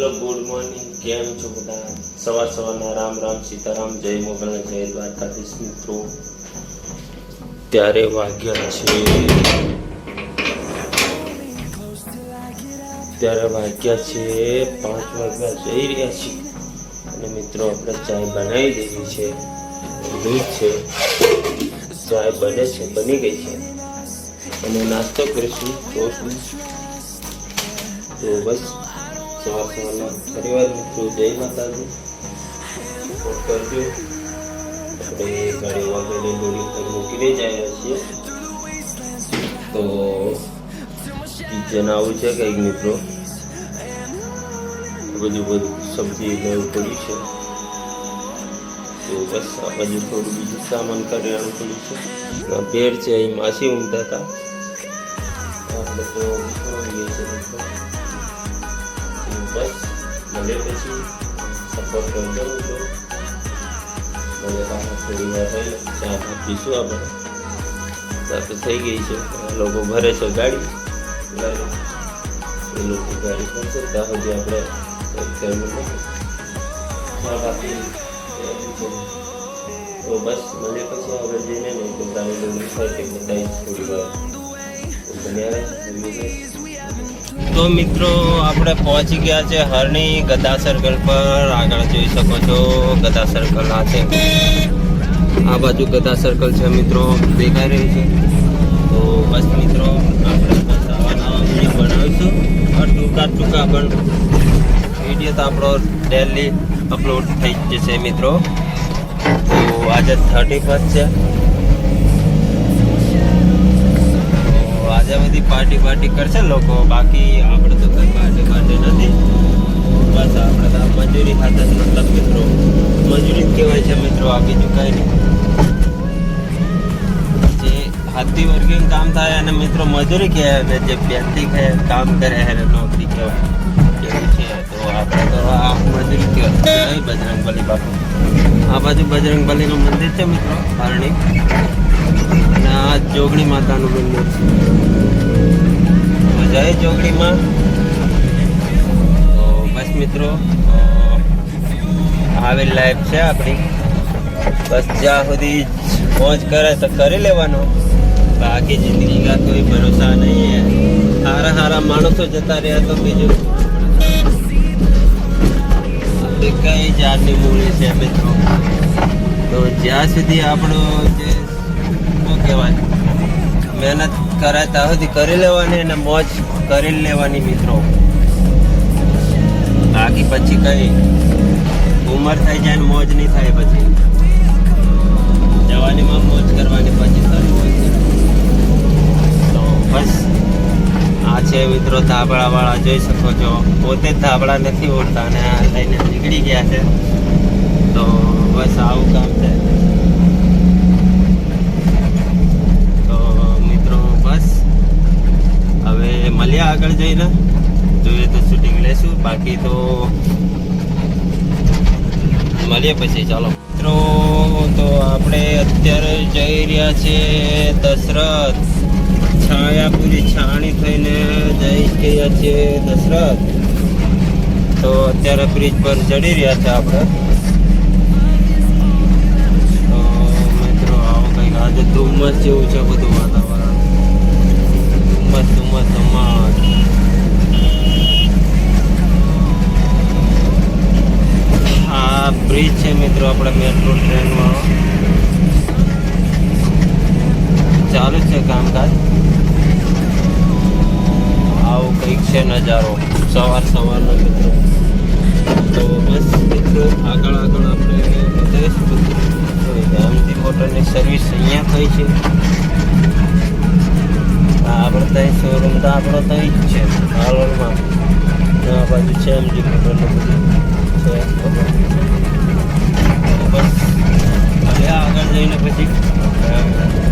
Hello, good morning. કેમ છો બધા? સવાર સવારના રામ રામ, સીતારામ, જય મોગલ, જય દ્વારકાધીશ મિત્રો. ત્યારે વાગ્યા છે. ત્યારે વાગ્યા છે પાંચ વાગ્યા જઈ રહ્યા છે અને મિત્રો, આપણે ચાય બનાવી દીધી છે. દૂધ છે. ચાય બને છે, બની ગઈ છે. અને નાસ્તો કરીશું. તો બસ. સવાર સવારના પરિવાર મિત્રો, જય માતાજી. સપોર્ટ કરજો. આપણે ગાડી વાગેલી દોરી પર મૂકીને જ છીએ. તો કિચન આવું છે કંઈક મિત્રો? બધું બધું સબ્જી લેવું પડ્યું છે. તો બસ આ થોડું બીજું સામાન કરિયાણું પડ્યું છે. ભેર છે, અહીં માસી ઊંઘતા હતા. આપણે તો બસ મળે પછી સપોર્ટ કરજો મિત્રો મને પાછા થોડી વાર થઈ ચા પીશું આપણે સાથે થઈ ગઈ છે લોકો ભરે છે ગાડી એ લોકો ગાડી કરશે ત્યાં સુધી આપણે છે. તો બસ મળે પછી આપણે જઈને નહીં તો તારે લોકો થાય કે બતાવીશ થોડી વાર બન્યા રહે તો મિત્રો, આપણે પહોંચી ગયા છે હરણી ગદા સર્કલ પર. આગળ જોઈ શકો છો ગદા સર્કલ આ છે આ બાજુ ગદા સર્કલ છે મિત્રો, દેખાઈ રહ્યું છે. તો બસ મિત્રો, આપણે બસ આવા બનાવીશું. ટૂંકા ટૂંકા પણ વીડિયો તો આપણો ડેલી અપલોડ થઈ જશે મિત્રો. તો આજે થર્ટી ફર્સ્ટ છે. આજે બધી પાર્ટી પાર્ટી કરશે લોકો. બાકી આપણે તો કોઈ પાર્ટી પાર્ટી નથી. બસ આપણે તો મજૂરી ખાતા છે મતલબ મિત્રો. મજૂરી જ કહેવાય છે મિત્રો આ બીજું કઈ નહીં. જે હાથી વર્ગિંગ કામ થાય અને મિત્રો મજૂરી કહેવાય અને જે વ્યક્તિ કામ કરે એને નોકરી કહેવાય. એવું છે. તો આપણે કહેવાય. જય બજરંગબલી બાપુ? આ બાજુ બજરંગબલીનું મંદિર છે મિત્રો? હરણી. આ જોગણી માતાનું મંદિર. છે જય જોગણીમાં? તો બસ મિત્રો આવેલ આવી લાઈફ છે આપણી. બસ જ્યાં સુધી મોજ કરે તો કરી લેવાનો. બાકી જિંદગી કા કોઈ ભરોસા નહીં સારા સારા માણસો જતા રહ્યા તો બીજું. કઈ જાતની મૂડી છે મિત્રો? તો જ્યાં સુધી આપણો જે શું કહેવાય? મહેનત કરે ત્યાં સુધી કરી લેવાની અને મોજ કરી લેવાની મિત્રો. બાકી પછી કઈ ઉંમર થઈ જાય ને મોજ નહીં થાય પછી. જવાનીમાં મોજ કરવાની પછી સારી હોય તો બસ. આ છે મિત્રો ધાબળા વાળા જોઈ શકો છો. પોતે ધાબળા નથી ઓળતા અને આ લઈને નીકળી ગયા છે. તો બસ આવું કામ છે તો મિત્રો બસ હવે મળ્યા આગળ જઈને જોઈએ તો શૂટિંગ લેશું. બાકી તો મળીએ પછી. ચાલો. મિત્રો, તો આપણે અત્યારે જઈ રહ્યા છીએ દશરથ. છાયાપુરી છાણી થઈને જઈ રહ્યા છીએ દશરથ. તો અત્યારે બ્રિજ પર ચડી રહ્યા છે આપણે. તો મિત્રો, આવો કંઈક આજે ધુમ્મસ જેવું છે બધું. બ્રિજ છે મિત્રો આપણે મેટ્રો ટ્રેનમાં ચાલુ છે કામકાજ. આવું કંઈક છે નજારો. સવાર સવારનો મિત્રો. તો બસ મિત્રો, આગળ આગળ આપણે બતાવીશું ગામથી મોટરની સર્વિસ અહીંયા થઈ છે. આપણે ત્યાં શોરૂમ તો આપણો ત્યાં જ છે. હાલોલમાં. આ બાજુ છે એમજી મોટરનું બધું છે બસ આગળ જઈને પછી